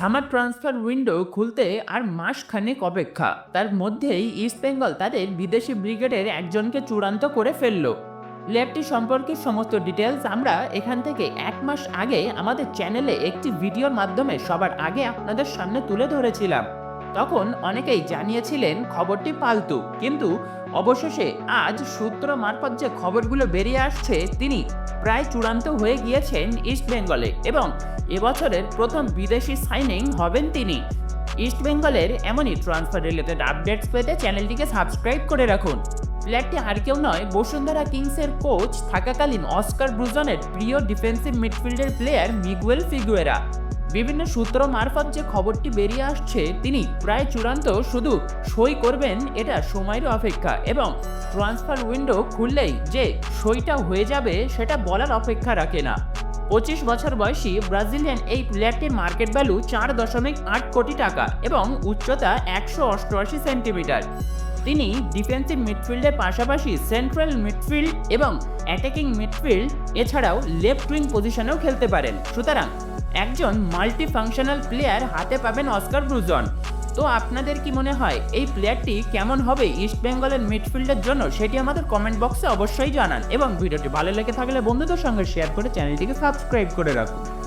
Summer transfer window খুলতে আর মাসখানেক অপেক্ষা। তার মধ্যেই ইস্ট বেঙ্গল তাদের বিদেশি ব্রিগেডের একজনকে চূড়ান্ত করে ফেলল। প্লেয়ারটি সম্পর্কে সমস্ত ডিটেলস আমরা এখান থেকে এক মাস আগে আমাদের চ্যানেলে একটি ভিডিওর মাধ্যমে সবার আগে আপনাদের সামনে তুলে ধরেছিলাম। তখন অনেকেই জানিয়েছিলেন খবরটি পালতু কিন্তু অবশেষে আজ সূত্র মারফত যে খবরগুলো বেরিয়ে আসছে, তিনি প্রায় চূড়ান্ত হয়ে গিয়েছেন ইস্ট বেঙ্গলে এবং এবছরের প্রথম বিদেশি সাইনিং হবেন তিনি। ইস্ট বেঙ্গলের এমনই ট্রান্সফার রিলেটেড আপডেটস পেতে চ্যানেলটিকে সাবস্ক্রাইব করে রাখুন। প্লেয়ারটি আর কেউ নয়, বসুন্ধরা কিংসের কোচ থাকাকালীন অস্কার ব্রুজনের প্রিয় ডিফেন্সিভ মিডফিল্ডের প্লেয়ার মিগুয়েল ফিগুয়েরা। বিভিন্ন সূত্র মারফত যে খবরটি বেরিয়ে আসছে, তিনি প্রায় চূড়ান্ত শুধু সই করবেন এটা সময়ের অপেক্ষা এবং ট্রান্সফার উইন্ডো খুললেই যে সইটা হয়ে যাবে সেটা বলার অপেক্ষা রাখে না। পঁচিশ বছর বয়সী ব্রাজিলিয়ান এই প্লেয়ারটির মার্কেট ভ্যালু চার দশমিক আট কোটি টাকা এবং উচ্চতা একশো অষ্টআশি সেন্টিমিটার। তিনি ডিফেন্সিভ মিডফিল্ডের পাশাপাশি সেন্ট্রাল মিডফিল্ড এবং অ্যাটাকিং মিডফিল্ড, এছাড়াও লেফট উইং পজিশনেও খেলতে পারেন। সুতরাং একজন মাল্টি ফাংশনাল প্লেয়ার হাতে পাবেন অস্কার ব্রুজন তো আপনাদের কি মনে হয়, এই প্লেয়ারটি কেমন হবে ইস্ট বেঙ্গলের মিডফিল্ডের জন্য? সেটি আমাদের কমেন্ট বক্সে অবশ্যই জানান। এবং ভিডিওটি ভালো লেগে থাকলে বন্ধুদের সঙ্গে শেয়ার করে চ্যানেলটিকে সাবস্ক্রাইব করে রাখুন।